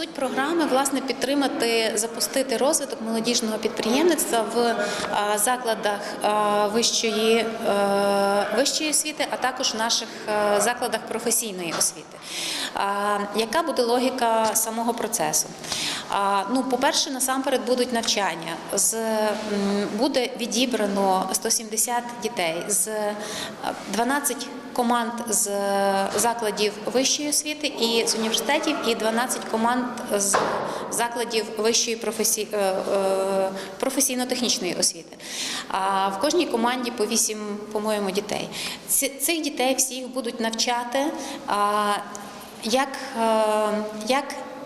Суть програми власне підтримати, запустити розвиток молодіжного підприємництва в закладах вищої, е, вищої освіти, а також в наших е, закладах професійної освіти. Яка буде логіка самого процесу? Ну, по-перше, насамперед будуть навчання. З буде відібрано 170 дітей з е, 12 команд з закладів вищої освіти і з університетів, і 12 команд з закладів вищої професій- е, е, професійно-технічної освіти. А в кожній команді по 8, по-моєму, дітей. Цих дітей всіх будуть навчати, як, е, як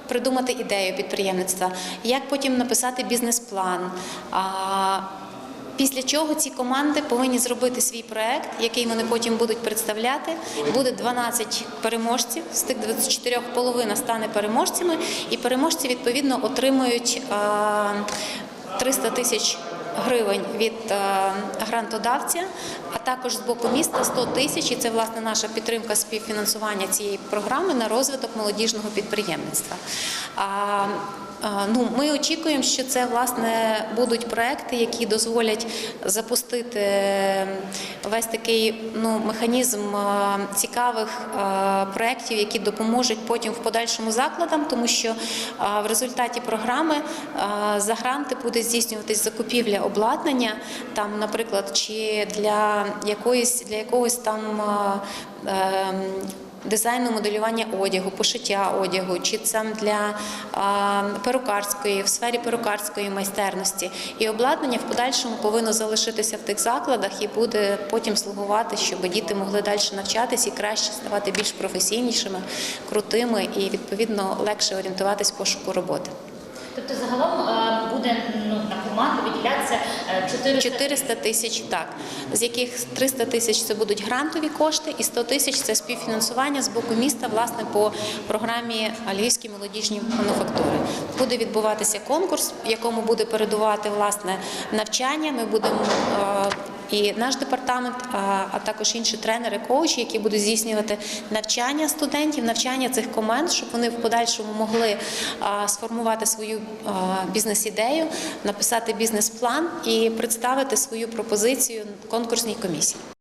придумати ідею підприємництва, як потім написати бізнес-план. Після чого ці команди повинні зробити свій проект, який вони потім будуть представляти. Буде 12 переможців. З тих 24 половина стане переможцями, і переможці відповідно отримують е, 300 тисяч гривень від грантодавця, а також з боку міста 100 тисяч. І це власне наша підтримка співфінансування цієї програми на розвиток молодіжного підприємництва. Ну, ми очікуємо, що це власне будуть проекти, які дозволять запустити весь такий ну, механізм цікавих проєктів, які допоможуть потім в подальшому закладам, тому що в результаті програми за гранти буде здійснюватись закупівля обладнання, там, наприклад, чи для якоїсь для якогось там. Дизайну моделювання одягу, пошиття одягу, чи це для перукарської, в сфері перукарської майстерності. І обладнання в подальшому повинно залишитися в тих закладах і буде потім слугувати, щоб діти могли далі навчатись і краще ставати більш професійнішими, крутими і відповідно легше орієнтуватись в пошуку роботи. Тобто загалом буде ну, на команду виділятися е, 400 400 тисяч, так, з яких 300 тисяч це будуть грантові кошти, і 100 тисяч це співфінансування з боку міста, власне, по програмі Львівські молодіжні мануфактури. Буде відбуватися конкурс, якому буде передувати власне навчання. Ми будемо е, і наш департамент, а, також інші тренери, коучі, які будуть здійснювати навчання студентів, навчання цих команд, щоб вони в подальшому могли сформувати свою бізнес-ідею, написати бізнес-план і представити свою пропозицію конкурсній комісії.